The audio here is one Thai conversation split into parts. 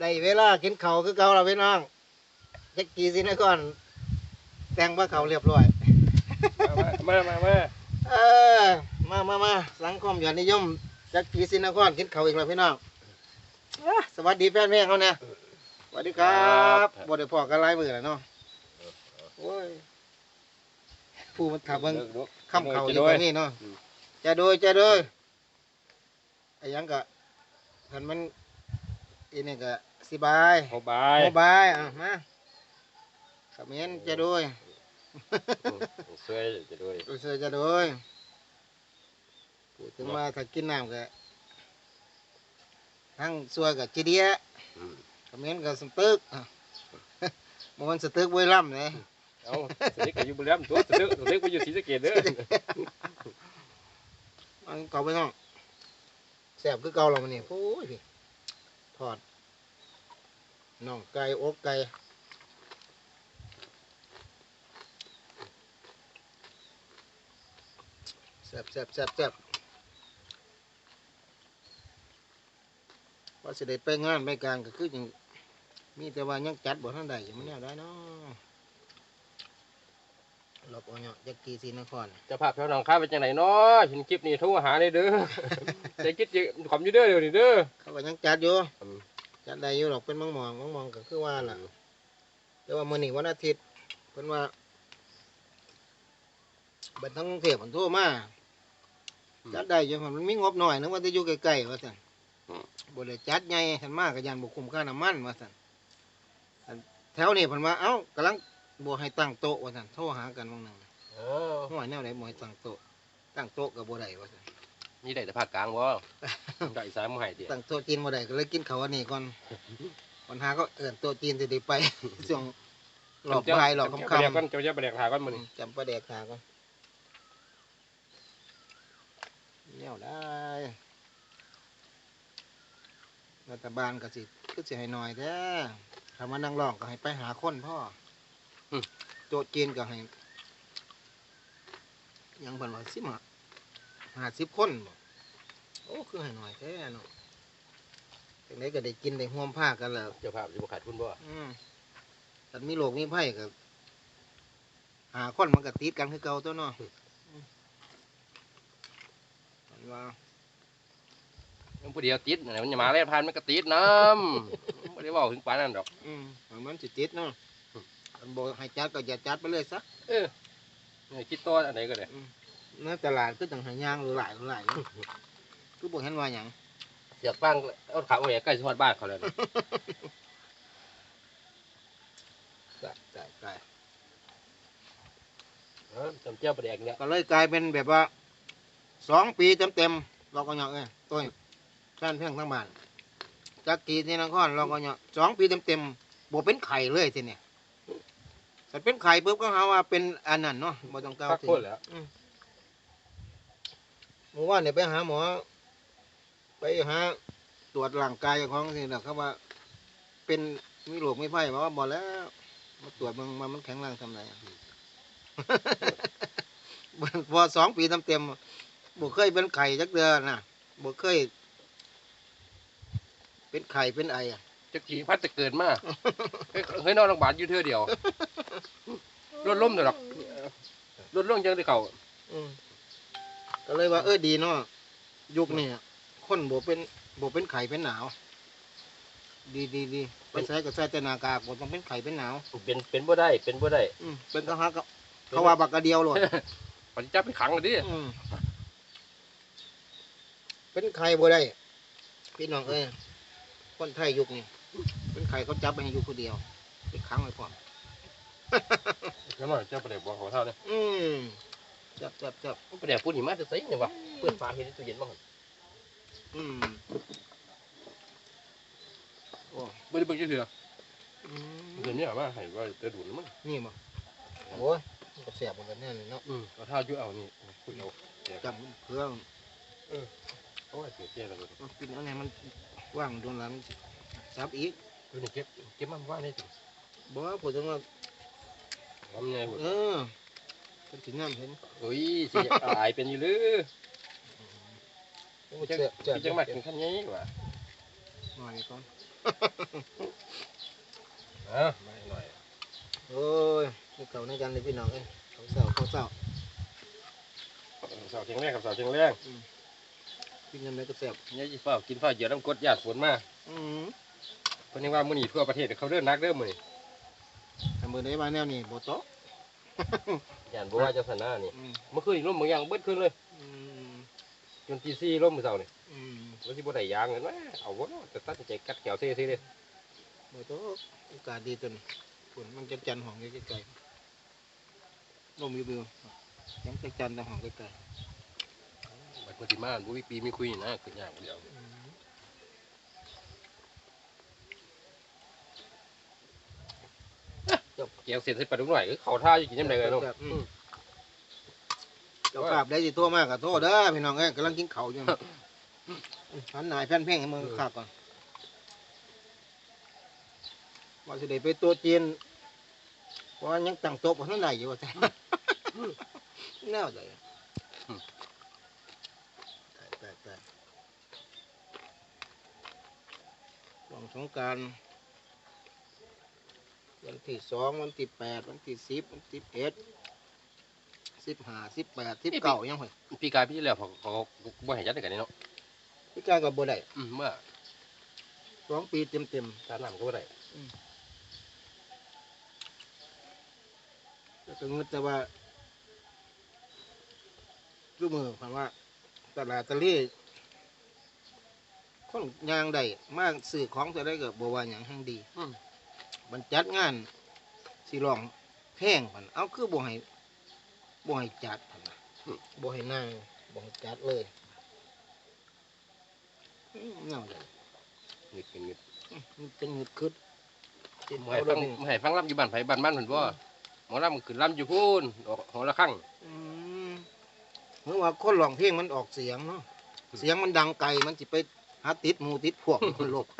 ได้เวลากินเขาวคือเก่าแล้วพี่น้องเจ๊กกี้สินะก่อน แต่งว่าเขาวเรียบร้อย มามามาเออ มามามาสังคมยอดนิยมจักรีสินครกินเขาวอีกแล้วพี่น้องอะสวัสดีแฟนเพลงเขาเนี่ยสวัสดีครับบ่ได้พอกันหลายมือแล้วเนาะโอ้ยผู้มันขับเบิ่งคำเขาอยู่ตรงนี้เนาะจะโดยจะโดยไอ้หยังกะคันมัน อีนี่ก็สิบายโอบายโมบายอะมาขมิ้นจะโดยสวยจะด้วยรู้สึกจะโดยพูดถึงว่าถ้ากินน้ำก็ทั้งซัวกับจีเดียคอมเมนต์กับสตึกอะมันสตึกบุรีรัมย์เลยเอาสเต็กก็อยู่บุรีรัมย์ตัวสเต็กสเต็กไปอยู่ศรีสะเกษเด้อมันเก่าไปน้องแซ่บคือเก่าเรามันนี่โอ้ยพี่ท อดน่องไก่อกไก่แซ่บแซ่บแซ่บแซ่บว่าสิได้ไปงานไปการก็คืออยังมีแต่ว่ายังจัดบ่ทันใดยังไม่แน่ได้เนาะ หลบเอาเนาะยักกีศรีนคร เจะภาพแถวหนองคายเป็นจังไหนเนาะเห็นคลิปนี้โทรหาเลยเด้อ ใจคิดจะขอมอยู่เด้อเดี๋ยวนี้เด้อ เขาก็ยังจัดอยู่อืม จัดได้อยู่หรอกเป็นมังมองมังมองก็คือว่าล่ะแต่ว่ามื้อนี้วันอาทิตย์เพิ่นว่าบัดทั้งกรุงเทพมันโทรมาจัดได้อยู่มันมีงบหน่อยนึกว่าจะอยู่ใกล้ๆว่าซั่นบ่ได้จัดใหญ่ทันมากก็ยันบ่คุ้มค่าน้ำมันว่าซั่นอันแถวนี้เพิ่นว่าเอ้ากำลัง บ่ให้ตั้งโต๊ะว่าซั่นโทรหากันบางหนึงเออห้วยแนวไหนบ่ให้ตั้งโต๊ะตั้งโต๊ะก็บ่ได้ว่าซั่นนี่ได้แต่ภาคกลางบ่ได้อีสานมาให้เดียวตั้งโต๊ะจีนบ่ได้ก็เลยกินข้าวอันนี้ก่อนปัญหาก็เอิ้นโต๊ะจีนสิได้ไปช่วงหลอกบ่ายหลอกคำเดียวๆกันเจ้าจะไปแดกหากันมื้อนี้จำประเด็กหาก่อนเนี่ยได้รัฐบาลก็สิก็สิให้หน่อยแท้ถ้ามานั่งร้องก็ให้ไปหาคนพ่ออ โจทย์จีนก็ให้ยังเพิ่นว่าสิมาหาสิบคนบ่โอ้คือให้หน่อยแท้เนาะจังไดก็ได้กินได้ห่วมผ้ากันแล้วเจ้าภาพสิบ่ขาดทุนบ่อืมแต่มีโรคมีไผ่ก็หาคนมันก็ติดกันคือเก่าตัวเนาะอืมอันว่ามันผู้เดียวติดนะมันจะมาแล้วผ่านมันก็ติดน้ำบ่ได้เว้าถึงปานนั้นดอก อืมมันสิติดเนาะ อันบอกให้จัดก็อย่าจัดไปเลยซะเออนี่คิดตัวอันไหนก็ได้ในตลาดก็ต้องหายางหรือหลายหรือหลายเนาะคือบอกเห็นว่าหยังเสียกบ้างเอาขาเอาแหวใกล้สิฮอดบ้านเขาแล้วนะใช่ใช่ใช่เออจำเจ้าประแดกเนี่ยก็เลยกลายเป็นแบบว่าสองปีเต็มเต็มๆเราก็เหาะเอ้ยต้นแฟนเพียงทั้งบ้านจากกีที่นครเราก็เหาะสองปีเต็มเต็มๆบวเป็นไข่เลยทีเนี่ย แต่เป็นไข่ปุ๊บก็หาว่าเป็นอันนั้นเนาะบ่ต้องกล่าวพักถึงคนแล้วเมื่อวานเนี่ยไปหาหมอ ไปหาตรวจร่างกายของสินะเขาว่า เป็นมีโรคไม่ไพ่มาว่าบอกแล้ว มาตรวจมันมามันแข็งแรงทำไรอะพอสองปีเต็มๆบ่เคยเป็นไข่จักเดือนนะบ่เคย เป็นไข่เป็นไออะ จักทีพัดจะเกิดมาเฮ้ยเฮ้ยนอนโรงพยาบาลอยู่เทื่อเดียวรถล้มเดี๋ยวหรอกรถล้มยังได้เข่าอืมก็เลยว่าเออดีเนาะยุคนี้คนบ่เป็นบ่เป็นไข่เป็นหนาว ดีดีดีไปใส่ก็ใส่แต่หน้ากากบ่ต้องเป็นไข่เป็นหนาวเป็นเป็นบ่ได้ เป็นบ่ได้อืมเป็นกระหักก็เขาว่าบักกระเดียวโลดปฏิจับไปขังเลยดิอืมเป็นไข่บ่ได้พี่น้องเอ้ยคนไทยยุคนี้ เป็นไข่เขาจับไปให้อยู่คนเดียวไปขังไว้พร้อมแล้วมันเจ้าประเดี๋ยวบอกเขาเท่าเนี่ยอืมจับจับจับประเดี๋ยวพูดหิมะจะใส่เนี่ยวะเปิดฝาเห็นในตู้เย็นบ้างอืมโอ้ไม่ได้เบิ่งจังเถื่ออืมเดี๋ยวนี้ว่าให้ว่าจะดูดมั้งนี่มั้งโอ้ยมันก็แสบเหมือนกันแน่เลยเนาะอืมเอาเท่าอยู่เอานี่พูดเอาจับเพื่องโอ้ยเสียเจ้าแล้วก็มันกินอะไรมันว่างโดนหลังจับอีก ดูนี่เก็บเก็บมันว่านี่สิบอกว่าผมจะว่าทำไงบุเออเป็นสีน้ำเห็นเฮ้ยสิอายเป็นอยู่หรือโอ้ยเจ็บเจ็บพี่จังหวัดถึงขั้นนี้วะหน่อยก่อนเอะไม่หน่อยโอ้ยกินข้าวในกันเลยพี่น้องเอ้ยข้าวเศร้าข้าวเศร้าสาวเชียงแรกกับสาวเชียงแรกกินยังไงก็แซ่บเนี่ยจีฟ้ากินฟ้าเหยียดน้ำกดหยาดฝนมาอืม เพิ่นยังว่ามื้อนี้ทั่วประเทศเขาเดินนักเด้อมื้อนี้ทำมือได้มาแนวนี้บ่โต๊ะย่านบ่ว่าจะสนานี่อืมเมื่อคืนนี่ลมบางอย่างเบิดขึ้นเลย อืมจนตีสี่ลมมื้อเช้านี่อืมว่าสิบ่ได้ยางเห็นไหมเอาบ่เนาะแต่ตัดสินใจกัดแขวเซ่ๆเด้บ่โต๊ะอากาศดีจนฝนมันจะจันทร์ห้องอยู่ไกลๆลมอยู่เบือยังจะจันทร์แต่ห้องไกลบัดมื้อสิมาบ่มีปีมีคุยนี่นะคือยากเดียวๆอืม เจ้าแกงเสร็จให้ปลาดุกหน่อยคือเข้าท่าอยู่กินยามใดเลยเนาะอืม เจ้ากราบได้สิโทษมากกับโทษเด้อพี่น้องเอ้ยกำลังกินข้าวอยู่นะหันหนายแผ่นเพ่งให้มึงข้าก่อนว่าสิได้ไปตัวจีนเพราะว่ายังตั้งโต๊ะบ่ทันได้อยู่ว่าแต่ แนวใดตายตายตายช่วงสงกราร วันที่สองวันที่แปดวันที่สิบวันที่เอ็ดสิบห้าสิบแปดสิบเก้ายังไงพี่กายพี่แล้วเขาเขาบ่ให้จัดให้กันนี่เนาะพี่การกับบ่ได้อืมเมื่อสองปีเต็มเต็มตาน้ำก็บ่ได้ๆแล้วก็เงินแต่ว่ารูมือคำว่าตลาดตะลี่คนยางได้มากสื่อของจะได้กับบว่าอย่างแห่งดีอื มมันจัดงานสิลองแพงพันเอาคือบ่ให้บ่ให้จัดพันนะบ่ให้นั่งบ่ให้จัดเลยอืมเงาเลยเงิดเป็นเงิดมันเป็นเงึดคึดติดบ่ให้เอาฟังเลยบ่ให้ฟังลํอยู่บ้านไผบ้านมันเพิ่นบ่หมอลํขึ้นลํอยู่พูนออกหอละครั้งอืมเมื่อว่าคนร้องเพลงมันออกเสียงเนาะเสียงมันดังไกลมันสิไปหาติดหมูติดพวกคนโลกไป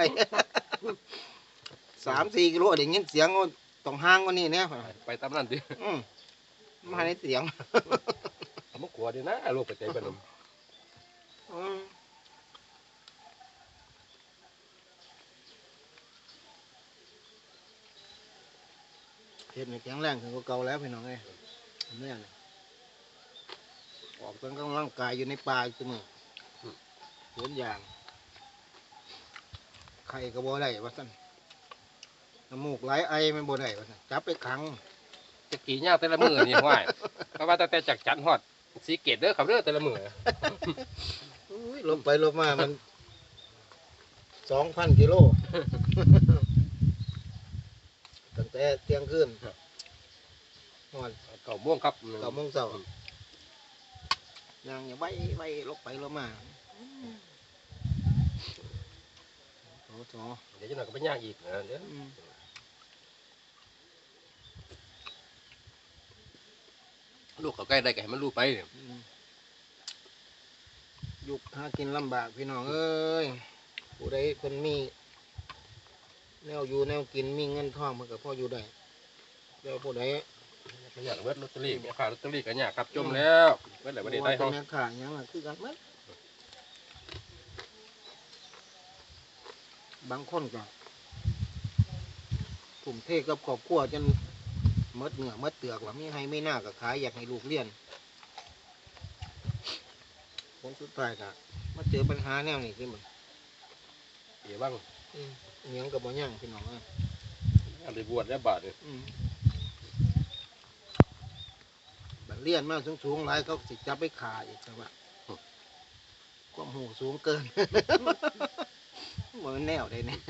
สามสี่กิโลเดี๋ยวนี้เสียงก็ต้องห่างกว่านี้เนี่ยไปตามนั้นติอืมมาในเสียงบ่กลัวเด้นะโลกกระจายเบิ่นอืมเห็ดในแข็งแรงถึงกว่าเก่าแล้วพี่น้องเอ้ยเนี่ยนะออกกำลังกายอยู่ในป่าอยู่เสมอสวนยาง ไข่ก็บ่ได้ว่าสั่น น้ำมูกไหลไอมันบ่ได้ว่าสั่นจับไปขังจะกี่ยาวแต่ละมื้อนี่ห้วยเพราะว่าตั้งแต่จากจันทร์ฮอดสีเกตเด้อครับเด้อแต่ละมื้ออุ้ยลงไปลงมามันสองพันกิโล ตั้งแต่เที่ยงคืนนอนเก้าโมงครับเก้าโมงเช้ายังอย่าไว้ไว้ลงไปลงมาโถโถ เดี๋ยวจังหน่อยก็ไปย่างอีกนะเด้ออืม ลูกเขาใกล้ได้ก็ให้มันรู้ไปเนี่ยอืมยุคหากินลำบากพี่น้องเอ้ยผู้ใดเพิ่นมี แนวอยู่แนวกินมีเงินทองมันก็พออยู่ได้เดี๋ยวผู้ใดก็อยากเวิร์ดลอตเตอรี่แม่ค้าลอตเตอรี่ก็อยากครับจมแล้วเวิร์ดอะไรประเดี๋ยวได้บ่ห้องว่าแต่แม่ขาหยังล่ะคือกันหมดบางคนก็ถุ่มเทกับครอบครัวจน หมดเหนือหมดเตือกว่ามีให้ไม่น่าก็ขายอยากให้ลูกเรียนผลสุดท้ายก็มาเจอปัญหาแนวนี้ขึ้นมาเดี๋ยวบ้างอืมอิหยังกับบ่ย่างพี่น้องเอ้ยอันไปบวชแล้วบาทเนี่ยอืมบัดเรียนมาสูงๆหลายเขาสิจับไปขาอีกแต่ว่าความหูสูงเกินเหมือนแนวได้เนี่ย